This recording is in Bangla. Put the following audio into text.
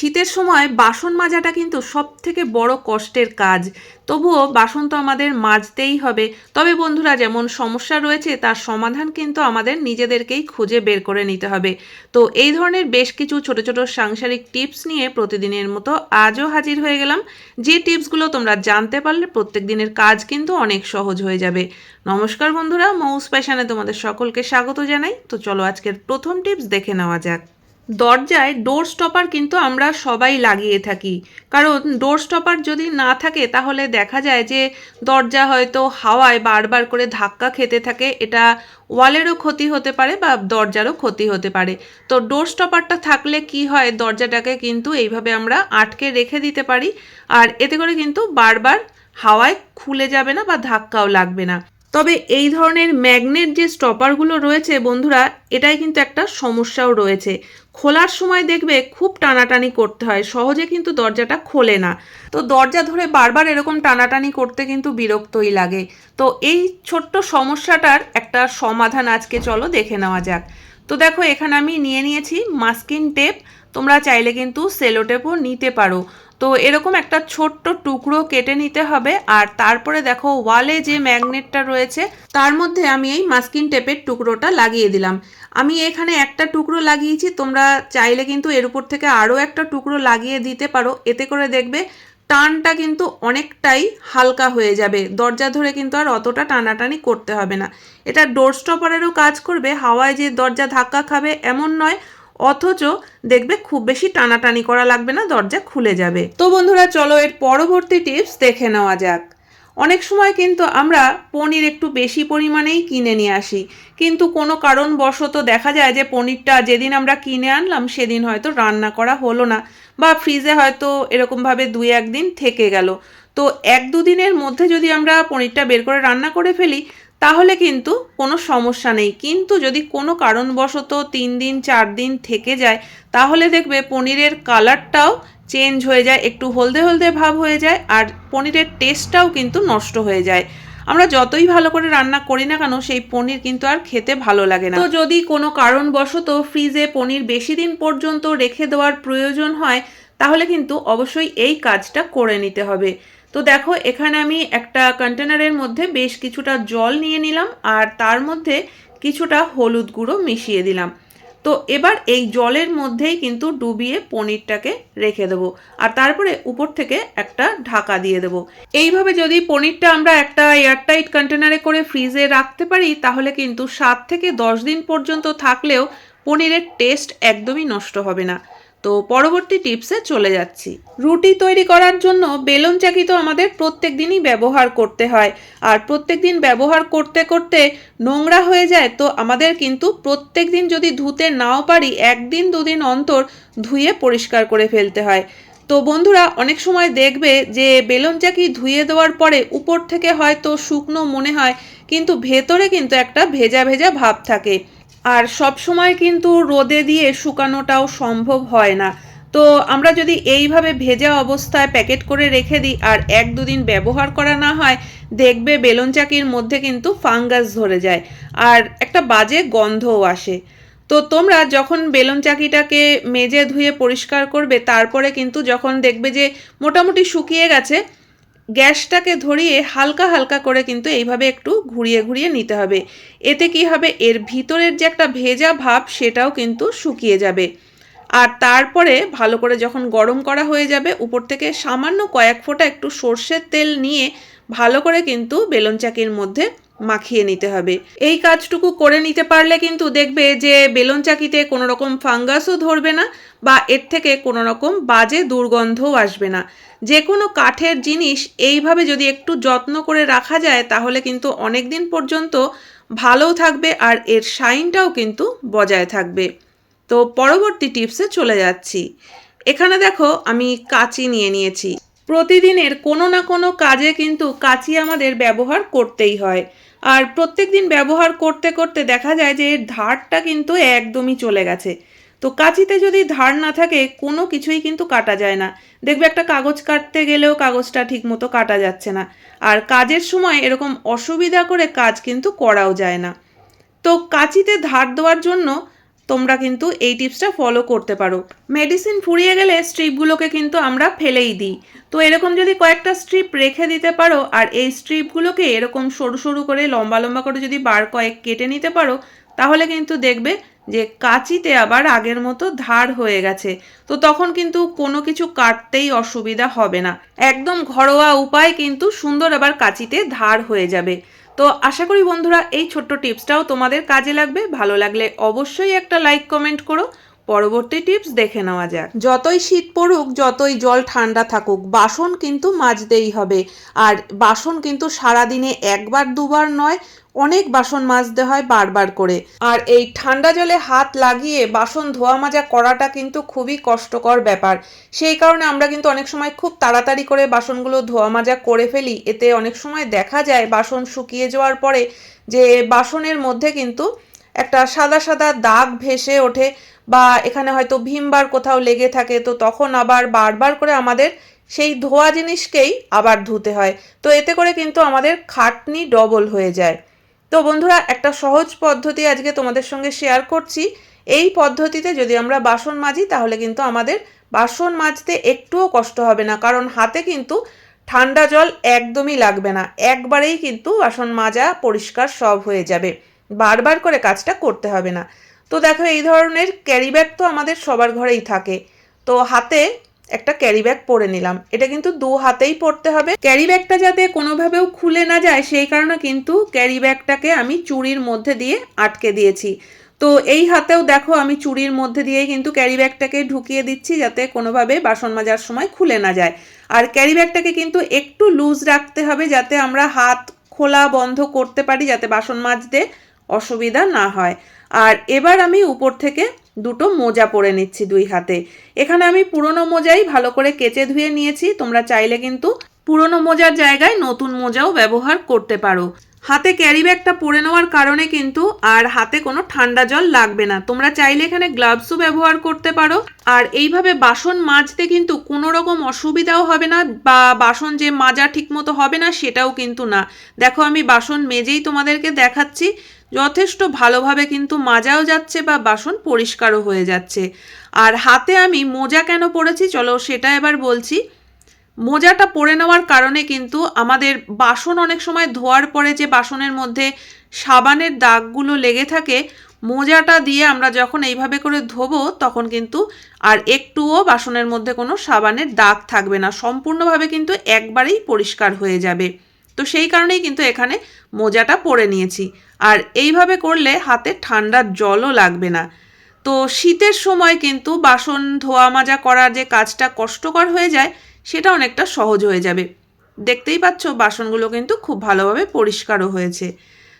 শীতের সময় বাসন মাজাটা কিন্তু সব থেকে বড় কষ্টের কাজ। তবুও বাসন তো আমাদের মাজতেই হবে। তবে বন্ধুরা, যেমন সমস্যা রয়েছে, তার সমাধান কিন্তু আমাদের নিজেদেরকেই খুঁজে বের করে নিতে হবে। তো এই ধরনের বেশ কিছু ছোট ছোট সাংসারিক টিপস নিয়ে প্রতিদিনের মতো আজও হাজির হয়ে গেলাম। যে টিপসগুলো তোমরা জানতে পারলে প্রত্যেক দিনের কাজ কিন্তু অনেক সহজ হয়ে যাবে। নমস্কার বন্ধুরা, মৌস প্যাশানে তোমাদের সকলকে স্বাগত জানাই। তো চলো আজকের প্রথম টিপস দেখে নেওয়া যাক। দরজায় ডোর স্টপার কিন্তু আমরা সবাই লাগিয়ে থাকি। কারণ ডোর স্টপার যদি না থাকে, তাহলে দেখা যায় যে দরজা হয়তো হাওয়ায় বারবার করে ধাক্কা খেতে থাকে। এটা ওয়ালেরও ক্ষতি হতে পারে বা দরজারও ক্ষতি হতে পারে। তো ডোর স্টপারটা থাকলে কি হয়? দরজাটাকে কিন্তু এইভাবে আমরা আটকে রেখে দিতে পারি। আর এতে করে কিন্তু বারবার হাওয়ায় খুলে যাবে না বা ধাক্কাও লাগবে না। তবে এই ধরনের ম্যাগনেট যে স্টপারগুলো রয়েছে, বন্ধুরা, এটাই কিন্তু একটা সমস্যাও রয়েছে। খোলার সময় দেখবে খুব টানাটানি করতে হয়, সহজে কিন্তু দরজাটা খোলে না। তো দরজা ধরে বারবার এরকম টানাটানি করতে কিন্তু বিরক্তই লাগে। তো এই ছোট্ট সমস্যাটার একটা সমাধান আজকে চলো দেখে নেওয়া যাক। তো দেখো, এখানে আমি নিয়ে নিয়েছি মাস্কিন টেপ। তোমরা চাইলে কিন্তু সেলো টেপও নিতে পারো। তো এরকম একটা ছোট্ট টুকরো কেটে নিতে হবে। আর তারপরে দেখো ওয়ালে যে ম্যাগনেটটা রয়েছে, তার মধ্যে আমি এই মাস্কিন টেপের টুকরোটা লাগিয়ে দিলাম। আমি এখানে একটা টুকরো লাগিয়েছি, তোমরা চাইলে কিন্তু এর উপর থেকে আরও একটা টুকরো লাগিয়ে দিতে পারো। এতে করে দেখবে টানটা কিন্তু অনেকটাই হালকা হয়ে যাবে। দরজা ধরে কিন্তু আর অতটা টানাটানি করতে হবে না। এটা ডোর স্টপারেরও কাজ করবে, হাওয়ায় যে দরজা ধাক্কা খাবে এমন নয় অথচ দেখবে খুব বেশি টানাটানি করা লাগবে না, দরজা খুলে যাবে। তো বন্ধুরা, চলো এর পরবর্তী টিপস দেখে নেওয়া যাক। অনেক সময় কিন্তু আমরা পনির একটু বেশি পরিমাণেই কিনে নিয়ে আসি। কিন্তু কোনো কারণবশত দেখা যায় যে পনিরটা যেদিন আমরা কিনে আনলাম, সেদিন হয়তো রান্না করা হলো না বা ফ্রিজে হয়তো এরকমভাবে দুই একদিন থেকে গেল। তো এক দুদিনের মধ্যে যদি আমরা পনিরটা বের করে রান্না করে ফেলি তাহলে কিন্তু কোনো সমস্যা নেই। কিন্তু যদি কোনো কারণবশত তিন দিন, চার দিন থেকে যায়, তাহলে দেখবে পনিরের কালারটাও চেঞ্জ হয়ে যায়, একটু হলদে হলদে ভাব হয়ে যায়, আর পনিরের টেস্টটাও কিন্তু নষ্ট হয়ে যায়। আমরা যতই ভালো করে রান্না করি না কেন, সেই পনির কিন্তু আর খেতে ভালো লাগে না। তো যদি কোনো কারণবশত ফ্রিজে পনির বেশি দিন পর্যন্ত রেখে দেওয়ার প্রয়োজন হয়, তাহলে কিন্তু অবশ্যই এই কাজটা করে নিতে হবে। তো দেখো, এখানে আমি একটা কন্টেনারের মধ্যে বেশ কিছুটা জল নিয়ে নিলাম আর তার মধ্যে কিছুটা হলুদ গুঁড়ো মিশিয়ে দিলাম। তো এবার এই জলের মধ্যেই কিন্তু ডুবিয়ে পনিরটাকে রেখে দেবো আর তারপরে উপর থেকে একটা ঢাকা দিয়ে দেবো। এইভাবে যদি পনিরটা আমরা একটা এয়ারটাইট কন্টেনারে করে ফ্রিজে রাখতে পারি, তাহলে কিন্তু সাত থেকে দশ দিন পর্যন্ত থাকলেও পনিরের টেস্ট একদমই নষ্ট হবে না। তো পরবর্তী টিপসে চলে যাচ্ছি। রুটি তৈরি করার জন্য বেলুন চাকি তো আমাদের প্রত্যেক দিনই ব্যবহার করতে হয়। আর প্রত্যেক দিন ব্যবহার করতে করতে নোংরা হয়ে যায় তো আমাদের কিন্তু প্রত্যেক দিন যদি ধুতে নাও পারি, একদিন দুদিন অন্তর ধুয়ে পরিষ্কার করে ফেলতে হয়। তো বন্ধুরা, অনেক সময় দেখবে যে বেলুন চাকি ধুয়ে দেওয়ার পরে উপর থেকে হয়তো শুকনো মনে হয়, কিন্তু ভেতরে কিন্তু একটা ভেজা ভেজা ভাব থাকে। আর সব সময় কিন্তু রোদে দিয়ে শুকানোটাও সম্ভব হয় না। তো আমরা যদি এইভাবে ভেজা অবস্থায় প্যাকেট করে রেখে দিই আর এক দুদিন ব্যবহার করা না হয়, দেখবে বেলুন চাকির মধ্যে কিন্তু ফাঙ্গাস ধরে যায় আর একটা বাজে গন্ধও আসে। তো তোমরা যখন বেলুন চাকিটাকে মেজে ধুয়ে পরিষ্কার করবে, তারপরে কিন্তু যখন দেখবে যে মোটামুটি শুকিয়ে গেছে গ্যাসটাকে ধরিয়ে হালকা হালকা করে কিন্তু এইভাবে একটু ঘুরিয়ে ঘুরিয়ে নিতে হবে। এতে কি হবে? এর ভিতরের যে একটা ভেজা ভাব সেটাও কিন্তু শুকিয়ে যাবে। আর তারপরে ভালো করে যখন গরম করা হয়ে যাবে, উপর থেকে সামান্য কয়েক ফোঁটা একটু সর্ষের তেল নিয়ে ভালো করে কিন্তু বেলন চাকির মধ্যে মাখিয়ে নিতে হবে। এই কাজটুকু করে নিতে পারলে কিন্তু দেখবে যে বেলন চাকিতে কোনো রকম ফাঙ্গাসও ধরবে না বা এর থেকে কোনো রকম বাজে দুর্গন্ধও আসবে না। যে কোনো কাঠের জিনিস এইভাবে যদি একটু যত্ন করে রাখা যায় তাহলে কিন্তু অনেক দিন পর্যন্ত ভালোও থাকবে আর এর শাইনটাও কিন্তু বজায় থাকবে। তো পরবর্তী টিপসে চলে যাচ্ছি। এখানে দেখো আমি কাঁচি নিয়ে নিয়েছি। প্রতিদিনের কোনো না কোনো কাজে কিন্তু কাঁচি আমাদের ব্যবহার করতেই হয়। আর প্রত্যেক দিন ব্যবহার করতে করতে দেখা যায় যে এর ধারটা কিন্তু একদমই চলে গেছে। তো কাঁচিতে যদি ধার না থাকে, কোনো কিছুই কিন্তু কাটা যায় না। দেখবে একটা কাগজ কাটতে গেলেও কাগজটা ঠিক মতো কাটা যাচ্ছে না। আর কাজের সময় এরকম অসুবিধা করে কাজ কিন্তু করাও যায় না। তো কাঁচিতে ধার দেওয়ার জন্য তোমরা কিন্তু এই টিপসটা ফলো করতে পারো। মেডিসিন ফুরিয়ে গেলে স্ট্রিপগুলোকে কিন্তু আমরা ফেলেই দিই। তো এরকম যদি কয়েকটা স্ট্রিপ রেখে দিতে পারো, আর এই স্ট্রিপগুলোকে এরকম সরু সরু করে, লম্বা লম্বা করে যদি বার কয়েক কেটে নিতে পারো, তাহলে কিন্তু দেখবে যে কাঁচিতে আবার আগের মতো ধার হয়ে গেছে। তো তখন কিন্তু কোনো কিছু কাটতেই অসুবিধা হবে না। একদম ঘরোয়া উপায় কিন্তু সুন্দর আবার কাঁচিতে ধার হয়ে যাবে। তো আশা করি বন্ধুরা এই ছোট্ট টিপসটাও তোমাদের কাজে লাগবে। ভালো লাগলে অবশ্যই একটা লাইক কমেন্ট করো। পরবর্তী টিপস দেখে নেওয়া যাক। যতই শীত পড়ুক, যতই জল ঠান্ডা থাকুক, বাসন কিন্তু মাজতেই হবে। আর বাসন কিন্তু সারাদিনে একবার, দুবার নয়, অনেক বাসন মাজতে হয় বারবার করে। আর এই ঠান্ডা জলে হাত লাগিয়ে বাসন ধোয়া মাজা করাটা কিন্তু খুবই কষ্টকর ব্যাপার। সেই কারণে আমরা কিন্তু অনেক সময় খুব তাড়াতাড়ি করে বাসনগুলো ধোয়া মাজা করে ফেলি। এতে অনেক সময় দেখা যায় বাসন শুকিয়ে যাওয়ার পরে যে বাসনের মধ্যে কিন্তু একটা সাদা সাদা দাগ ভেসে ওঠে। বা এখানে হয়তো ভীমবার কোথাও লেগে থাকে, তো তখন আবার বারবার করে আমাদের সেই ধোয়া জিনিসকেই আবার ধুতে হয়। তো এতে করে কিন্তু আমাদের খাটনি ডবল হয়ে যায়। তো বন্ধুরা, একটা সহজ পদ্ধতি আজকে তোমাদের সঙ্গে শেয়ার করছি। এই পদ্ধতিতে যদি আমরা বাসন মাজি, তাহলে কিন্তু আমাদের বাসন মাজতে একটুও কষ্ট হবে না। কারণ হাতে কিন্তু ঠান্ডা জল একদমই লাগবে না। একবারেই কিন্তু বাসন মাজা পরিষ্কার সব হয়ে যাবে। বারবার করে কাজটা করতে হবে না। তো দেখো, এই ধরনের ক্যারি ব্যাগ তো আমাদের সবার ঘরেই থাকে। তো হাতে একটা ক্যারি ব্যাগ পরে নিলাম। এটা কিন্তু দু হাতেই পরতে হবে। ক্যারি ব্যাগটা যাতে কোনোভাবেও খুলে না যায়, সেই কারণে কিন্তু ক্যারি ব্যাগটাকে আমি চুড়ির মধ্যে দিয়ে আটকে দিয়েছি। তো এই হাতেও দেখো, আমি চুড়ির মধ্যে দিয়েই কিন্তু ক্যারি ব্যাগটাকে ঢুকিয়ে দিচ্ছি, যাতে কোনোভাবে বাসন মাজার সময় খুলে না যায়। আর ক্যারি ব্যাগটাকে কিন্তু একটু লুজ রাখতে হবে, যাতে আমরা হাত খোলা বন্ধ করতে পারি, যাতে বাসন মাজতে অসুবিধা না হয়। আর এবার আমি উপর থেকে দুটো মোজা পরে নিচ্ছি দুই হাতে। এখানে আমি পুরনো মোজাই ভালো করে কেচে ধুয়ে নিয়েছি। তোমরা চাইলে কিন্তু পুরনো মোজার জায়গায় নতুন মোজাও ব্যবহার করতে পারো। হাতে ক্যারি ব্যাগটা পরে নেওয়ার কারণে কিন্তু আর হাতে কোনো ঠান্ডা জল লাগবে না। তোমরা চাইলে এখানে গ্লাভসও ব্যবহার করতে পারো। আর এইভাবে বাসন মাজতে কিন্তু কোনো রকম অসুবিধাও হবে না বা বাসন যে মাজা ঠিকমতো হবে না সেটাও কিন্তু না। দেখো আমি বাসন মেজেই তোমাদেরকে দেখাচ্ছি। যথেষ্ট ভালোভাবে কিন্তু মাজাও যাচ্ছে বা বাসন পরিষ্কারও হয়ে যাচ্ছে। আর হাতে আমি মোজা কেন পরেছি? চলো সেটা এবার বলছি। মোজাটা পরে নেওয়ার কারণে কিন্তু আমাদের বাসন অনেক সময় ধোয়ার পরে যে বাসনের মধ্যে সাবানের দাগগুলো লেগে থাকে, মোজাটা দিয়ে আমরা যখন এইভাবে করে ধোবো, তখন কিন্তু আর একটুও বাসনের মধ্যে কোনো সাবানের দাগ থাকবে না। সম্পূর্ণভাবে কিন্তু একবারেই পরিষ্কার হয়ে যাবে। তো সেই কারণেই কিন্তু এখানে মোজাটা পরে নিয়েছি। আর এইভাবে করলে হাতে ঠান্ডার জলও লাগবে না। তো শীতের সময় কিন্তু বাসন ধোয়া মাজা করার যে কাজটা কষ্টকর হয়ে যায়, সেটা অনেকটা সহজ হয়ে যাবে। দেখতেই পাচ্ছ বাসনগুলো কিন্তু খুব ভালোভাবে পরিষ্কারও হয়েছে।